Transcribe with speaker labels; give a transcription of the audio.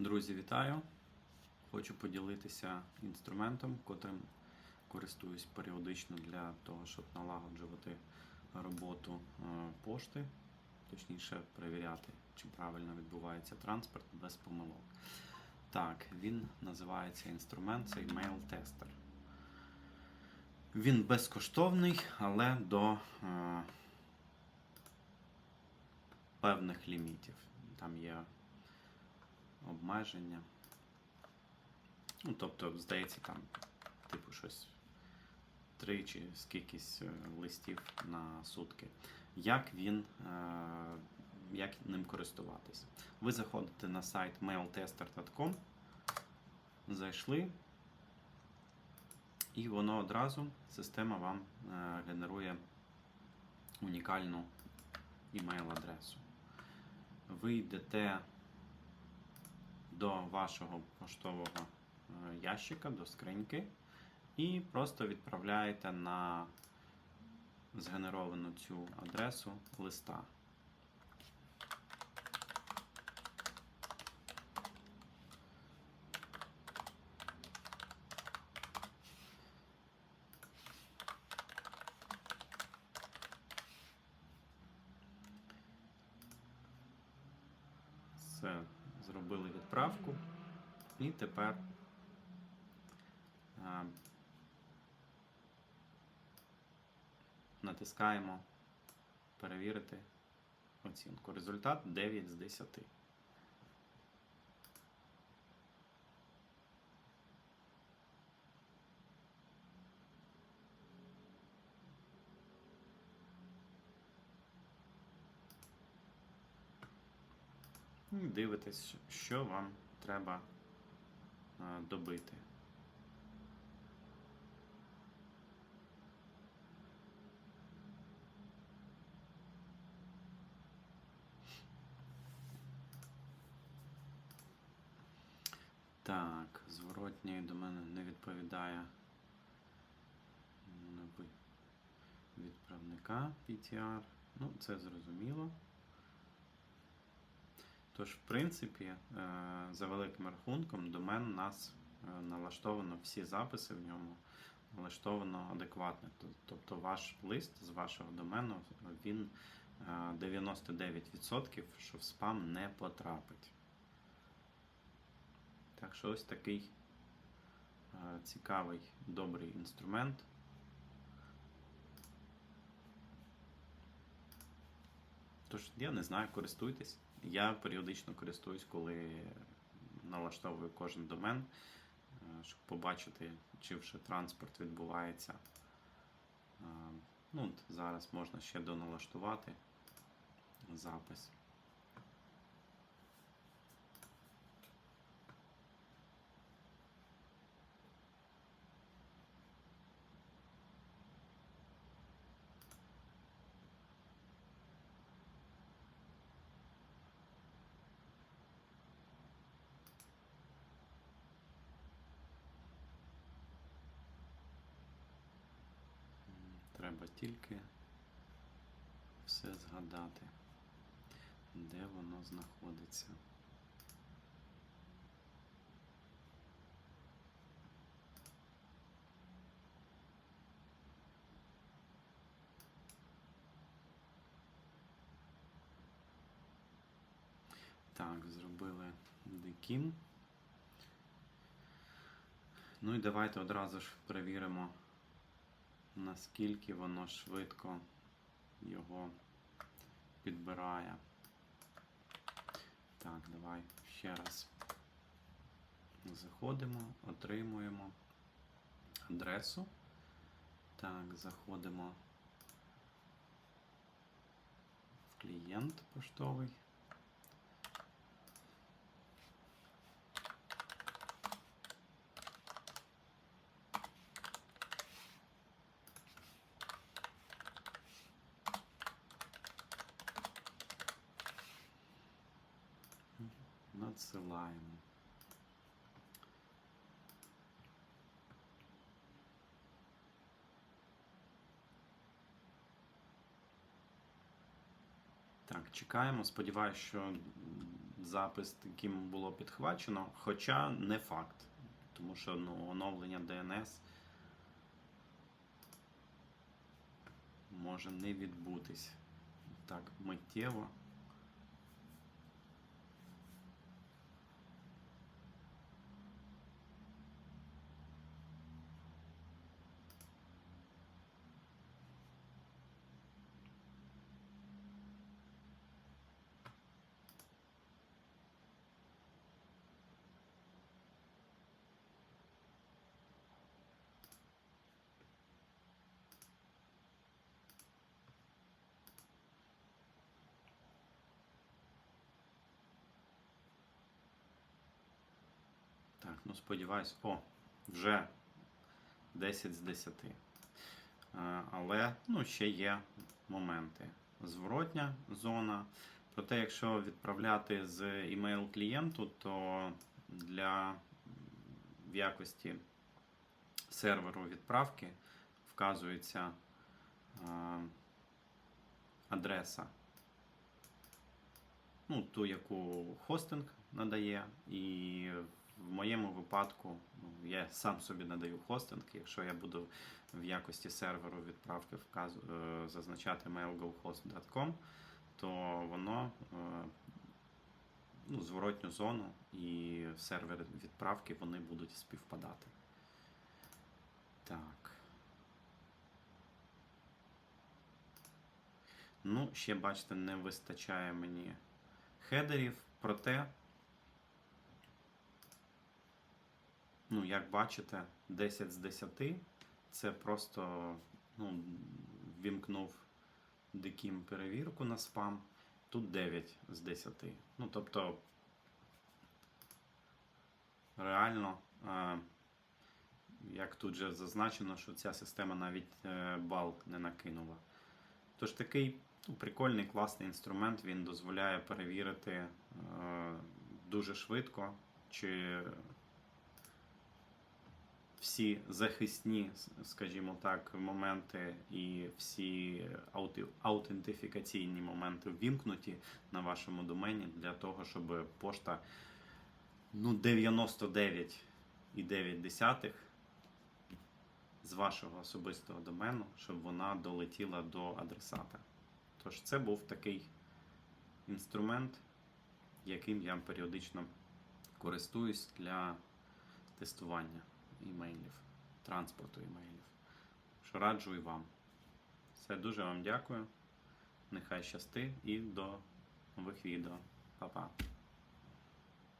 Speaker 1: Друзі, вітаю! Хочу поділитися інструментом, котрим користуюсь періодично для того, щоб налагоджувати роботу е, пошти, точніше перевіряти, чи правильно відбувається транспорт без помилок. Так, він називається інструмент, цей Mail Tester. Він безкоштовний, але до е, певних лімітів. Там є обмеження. Ну, тобто, здається, там, типу, щось три чи скількись е, листів на сутки. Як він, е, як ним користуватись? Ви заходите на сайт mailtester.com, зайшли, і воно одразу, система вам е, генерує унікальну імейл-адресу. Ви йдете до вашого поштового е, ящика, до скриньки, і просто відправляєте на згенеровану цю адресу листа. Все, зробили відправку. І тепер а, натискаємо перевірити оцінку. Результат 9 з 10. Дивитесь, що вам треба е, добити. Так, зворотній до мене не відповідає відправника PTR. Ну, це зрозуміло. Тож, в принципі, е, за великим рахунком, домен у нас е, налаштовано всі записи в ньому налаштовано адекватно. Тобто ваш лист з вашого домену він е, 99%, що в спам не потрапить. Так що ось такий е, цікавий, добрий інструмент. Тож, я не знаю, користуйтесь. Я періодично користуюсь, коли налаштовую кожен домен, е, щоб побачити, чи вже транспорт відбувається. Е, Ну, зараз можна ще доналаштувати запис. М, Треба тільки все згадати, де воно знаходиться. Так, зробили декім. Ну і давайте одразу ж перевіримо наскільки воно швидко його підбирає. Так, давай ще раз заходимо, отримуємо адресу. Так, заходимо в клієнт поштовий. Надсилаємо. Так, чекаємо. Сподіваюся, що запис, яким було підхвачено, хоча не факт. Тому що ну, оновлення DNS може не відбутись так миттєво. Так, ну сподіваюсь, о, вже 10 з 10. Е, Але ну, ще є моменти. Зворотня зона. Проте, якщо відправляти з імейл клієнту, то для в якості серверу відправки вказується е, адреса ну, ту, яку хостинг надає, і в моєму випадку ну, я сам собі надаю хостинг. Якщо я буду в якості серверу відправки вказу, е, зазначати mail.gohost.com, то воно е, ну, зворотню зону і сервер відправки вони будуть співпадати. Так. Ну, ще бачите, не вистачає мені хедерів, проте, ну, як бачите, 10 з 10 це просто ну, вімкнув дикім перевірку на спам. Тут 9 з 10. Ну, тобто, реально, е, як тут же зазначено, що ця система навіть е, бал не накинула. Тож такий ну, прикольний, класний інструмент, він дозволяє перевірити е, дуже швидко, чи всі захисні, скажімо так, моменти і всі аутентифікаційні моменти ввімкнуті на вашому домені для того, щоб пошта ну, 99,9 з вашого особистого домену, щоб вона долетіла до адресата. Тож це був такий інструмент, яким я періодично користуюсь для тестування імейлів, транспорту імейлів. Що раджу і вам. Все, дуже вам дякую. Нехай щасти і до нових відео. Па-па.